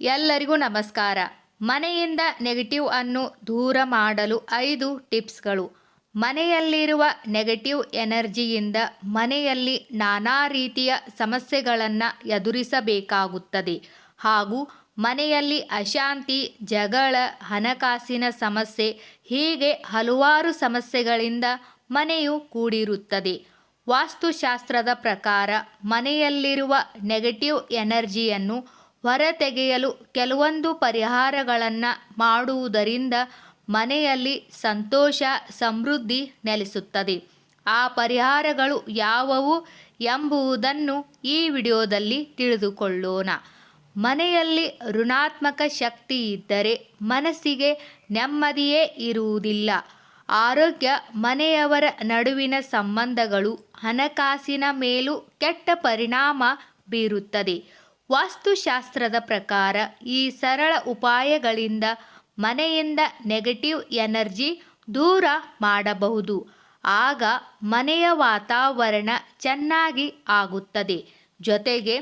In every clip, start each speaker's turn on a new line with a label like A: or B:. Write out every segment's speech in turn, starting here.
A: ಎಲ್ಲರಿಗೂ ನಮಸ್ಕಾರ. ಮನೆಯಿಂದ ನೆಗೆಟಿವ್ ಅನ್ನು ದೂರ ಮಾಡಲು ಐದು ಟಿಪ್ಸ್ಗಳು. ಮನೆಯಲ್ಲಿರುವ ನೆಗೆಟಿವ್ ಎನರ್ಜಿಯಿಂದ ಮನೆಯಲ್ಲಿ ನಾನಾ ರೀತಿಯ ಸಮಸ್ಯೆಗಳನ್ನು ಎದುರಿಸಬೇಕಾಗುತ್ತದೆ. ಹಾಗೂ ಮನೆಯಲ್ಲಿ ಅಶಾಂತಿ, ಜಗಳ, ಹಣಕಾಸಿನ ಸಮಸ್ಯೆ, ಹೀಗೆ ಹಲವಾರು ಸಮಸ್ಯೆಗಳಿಂದ ಮನೆಯು ಕೂಡಿರುತ್ತದೆ. ವಾಸ್ತುಶಾಸ್ತ್ರದ ಪ್ರಕಾರ ಮನೆಯಲ್ಲಿರುವ ನೆಗೆಟಿವ್ ಎನರ್ಜಿಯನ್ನು ಹೊರತೆಗೆಯಲು ಕೆಲವೊಂದು ಪರಿಹಾರಗಳನ್ನು ಮಾಡುವುದರಿಂದ ಮನೆಯಲ್ಲಿ ಸಂತೋಷ, ಸಮೃದ್ಧಿ ನೆಲೆಸುತ್ತದೆ. ಆ ಪರಿಹಾರಗಳು ಯಾವುವು ಎಂಬುದನ್ನು ಈ ವಿಡಿಯೋದಲ್ಲಿ ತಿಳಿದುಕೊಳ್ಳೋಣ. ಮನೆಯಲ್ಲಿ ಋಣಾತ್ಮಕ ಶಕ್ತಿ ಇದ್ದರೆ ಮನಸ್ಸಿಗೆ ನೆಮ್ಮದಿಯೇ ಇರುವುದಿಲ್ಲ. ಆರೋಗ್ಯ, ಮನೆಯವರ ನಡುವಿನ ಸಂಬಂಧಗಳು, ಹಣಕಾಸಿನ ಮೇಲೂ ಕೆಟ್ಟ ಪರಿಣಾಮ ಬೀರುತ್ತದೆ. ವಾಸ್ತುಶಾಸ್ತ್ರದ ಪ್ರಕಾರ ಈ ಸರಳ ಉಪಾಯಗಳಿಂದ ಮನೆಯಿಂದ ನೆಗೆಟಿವ್ ಎನರ್ಜಿ ದೂರ ಮಾಡಬಹುದು. ಆಗ ಮನೆಯ ವಾತಾವರಣ ಚೆನ್ನಾಗಿ ಆಗುತ್ತದೆ. ಜೊತೆಗೆ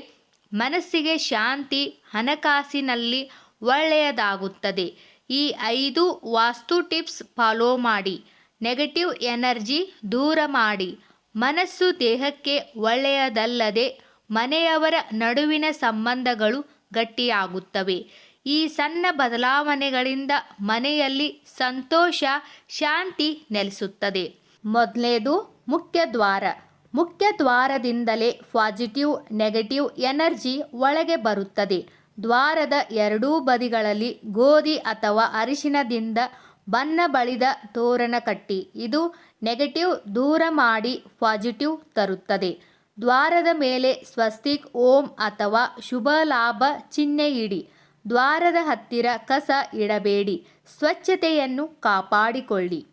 A: ಮನಸ್ಸಿಗೆ ಶಾಂತಿ, ಹಣಕಾಸಿನಲ್ಲಿ ಒಳ್ಳೆಯದಾಗುತ್ತದೆ. ಈ ಐದು ವಾಸ್ತು ಟಿಪ್ಸ್ ಫಾಲೋ ಮಾಡಿ. ನೆಗೆಟಿವ್ ಎನರ್ಜಿ ದೂರ ಮಾಡಿ. ಮನಸ್ಸು ದೇಹಕ್ಕೆ ಒಳ್ಳೆಯದಲ್ಲದೆ ಮನೆಯವರ ನಡುವಿನ ಸಂಬಂಧಗಳು ಗಟ್ಟಿಯಾಗುತ್ತವೆ. ಈ ಸಣ್ಣ ಬದಲಾವಣೆಗಳಿಂದ ಮನೆಯಲ್ಲಿ ಸಂತೋಷ, ಶಾಂತಿ ನೆಲೆಸುತ್ತದೆ. ಮೊದಲನೇದು ಮುಖ್ಯ ದ್ವಾರ. ಮುಖ್ಯ ದ್ವಾರದಿಂದಲೇ ಪಾಸಿಟಿವ್, ನೆಗೆಟಿವ್ ಎನರ್ಜಿ ಒಳಗೆ ಬರುತ್ತದೆ. ದ್ವಾರದ ಎರಡೂ ಬದಿಗಳಲ್ಲಿ ಗೋಧಿ ಅಥವಾ ಅರಿಶಿನದಿಂದ ಬಣ್ಣ ಬಳಿದ ತೋರಣ ಕಟ್ಟಿ ಇದು ನೆಗೆಟಿವ್ ದೂರ ಮಾಡಿ ಪಾಸಿಟಿವ್ ತರುತ್ತದೆ. ದ್ವಾರದ ಮೇಲೆ ಸ್ವಸ್ತಿಕ್ ಓಂ ಅಥವಾ ಶುಭ ಲಾಭ ಚಿಹ್ನೆ ಇಡಿ. ದ್ವಾರದ ಹತ್ತಿರ ಕಸ ಇಡಬೇಡಿ. ಸ್ವಚ್ಛತೆಯನ್ನು ಕಾಪಾಡಿಕೊಳ್ಳಿ.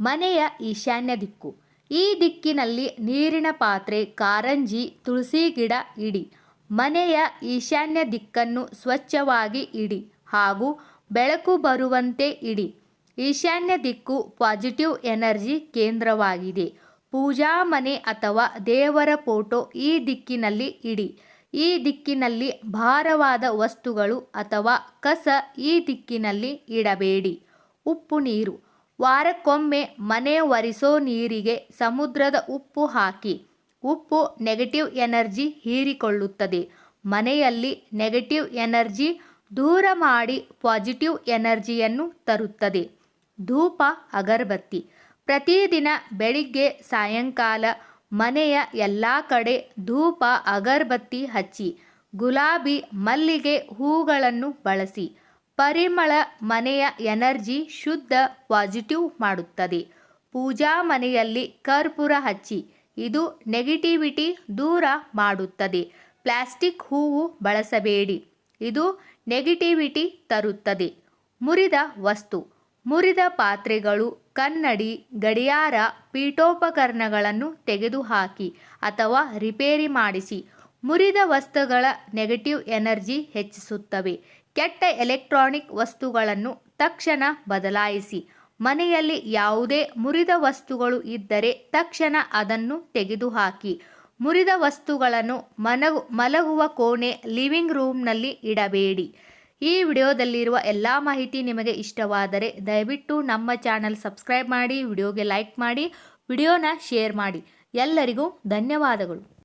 A: ಮನೆಯ ಈಶಾನ್ಯ ದಿಕ್ಕು. ಈ ದಿಕ್ಕಿನಲ್ಲಿ ನೀರಿನ ಪಾತ್ರೆ, ಕಾರಂಜಿ, ತುಳಸಿ ಗಿಡ ಇಡಿ. ಮನೆಯ ಈಶಾನ್ಯ ದಿಕ್ಕನ್ನು ಸ್ವಚ್ಛವಾಗಿ ಇಡಿ ಹಾಗೂ ಬೆಳಕು ಬರುವಂತೆ ಇಡಿ. ಈಶಾನ್ಯ ದಿಕ್ಕು ಪಾಸಿಟಿವ್ ಎನರ್ಜಿ ಕೇಂದ್ರವಾಗಿದೆ. ಪೂಜಾ ಮನೆ ಅಥವಾ ದೇವರ ಫೋಟೋ ಈ ದಿಕ್ಕಿನಲ್ಲಿ ಇಡಿ. ಈ ದಿಕ್ಕಿನಲ್ಲಿ ಭಾರವಾದ ವಸ್ತುಗಳು ಅಥವಾ ಕಸ ಈ ದಿಕ್ಕಿನಲ್ಲಿ ಇಡಬೇಡಿ. ಉಪ್ಪು ನೀರು. ವಾರಕ್ಕೊಮ್ಮೆ ಮನೆ ಒರೆಸೋ ನೀರಿಗೆ ಸಮುದ್ರದ ಉಪ್ಪು ಹಾಕಿ. ಉಪ್ಪು ನೆಗೆಟಿವ್ ಎನರ್ಜಿ ಹೀರಿಕೊಳ್ಳುತ್ತದೆ. ಮನೆಯಲ್ಲಿ ನೆಗೆಟಿವ್ ಎನರ್ಜಿ ದೂರ ಮಾಡಿ ಪಾಸಿಟಿವ್ ಎನರ್ಜಿಯನ್ನು ತರುತ್ತದೆ. ಧೂಪ, ಅಗರಬತ್ತಿ. ಪ್ರತಿದಿನ ಬೆಳಿಗ್ಗೆ ಸಾಯಂಕಾಲ ಮನೆಯ ಎಲ್ಲ ಕಡೆ ಧೂಪ, ಅಗರಬತ್ತಿ ಹಚ್ಚಿ, ಗುಲಾಬಿ ಮಲ್ಲಿಗೆ ಹೂಗಳನ್ನು ಬಳಸಿ, ಪರಿಮಳ ಮನೆಯ ಎನರ್ಜಿ ಶುದ್ಧ, ಪಾಸಿಟಿವ್ ಮಾಡುತ್ತದೆ. ಪೂಜಾ ಮನೆಯಲ್ಲಿ ಕರ್ಪೂರ ಹಚ್ಚಿ, ಇದು ನೆಗೆಟಿವಿಟಿ ದೂರ ಮಾಡುತ್ತದೆ. ಪ್ಲಾಸ್ಟಿಕ್ ಹೂವು ಬಳಸಬೇಡಿ, ಇದು ನೆಗೆಟಿವಿಟಿ ತರುತ್ತದೆ. ಮುರಿದ ವಸ್ತು, ಮುರಿದ ಪಾತ್ರೆಗಳು ಕನ್ನಡಿ, ಗಡಿಯಾರ, ಪೀಠೋಪಕರಣಗಳನ್ನು ತೆಗೆದುಹಾಕಿ ಅಥವಾ ರಿಪೇರಿ ಮಾಡಿಸಿ. ಮುರಿದ ವಸ್ತುಗಳ ನೆಗೆಟಿವ್ ಎನರ್ಜಿ ಹೆಚ್ಚಿಸುತ್ತವೆ. ಕೆಟ್ಟ ಎಲೆಕ್ಟ್ರಾನಿಕ್ ವಸ್ತುಗಳನ್ನು ತಕ್ಷಣ ಬದಲಾಯಿಸಿ. ಮನೆಯಲ್ಲಿ ಯಾವುದೇ ಮುರಿದ ವಸ್ತುಗಳು ಇದ್ದರೆ ತಕ್ಷಣ ಅದನ್ನು ತೆಗೆದುಹಾಕಿ. ಮುರಿದ ವಸ್ತುಗಳನ್ನು ಮನಗು, ಮಲಗುವ ಕೋಣೆ, ಲಿವಿಂಗ್ ರೂಮ್ನಲ್ಲಿ ಇಡಬೇಡಿ. ಈ ವಿಡಿಯೋದಲ್ಲಿರುವ ಎಲ್ಲ ಮಾಹಿತಿ ನಿಮಗೆ ಇಷ್ಟವಾದರೆ ದಯವಿಟ್ಟು ನಮ್ಮ ಚಾನಲ್ ಸಬ್ಸ್ಕ್ರೈಬ್ ಮಾಡಿ, ವಿಡಿಯೋಗೆ ಲೈಕ್ ಮಾಡಿ, ವಿಡಿಯೋನ ಶೇರ್ ಮಾಡಿ. ಎಲ್ಲರಿಗೂ ಧನ್ಯವಾದಗಳು.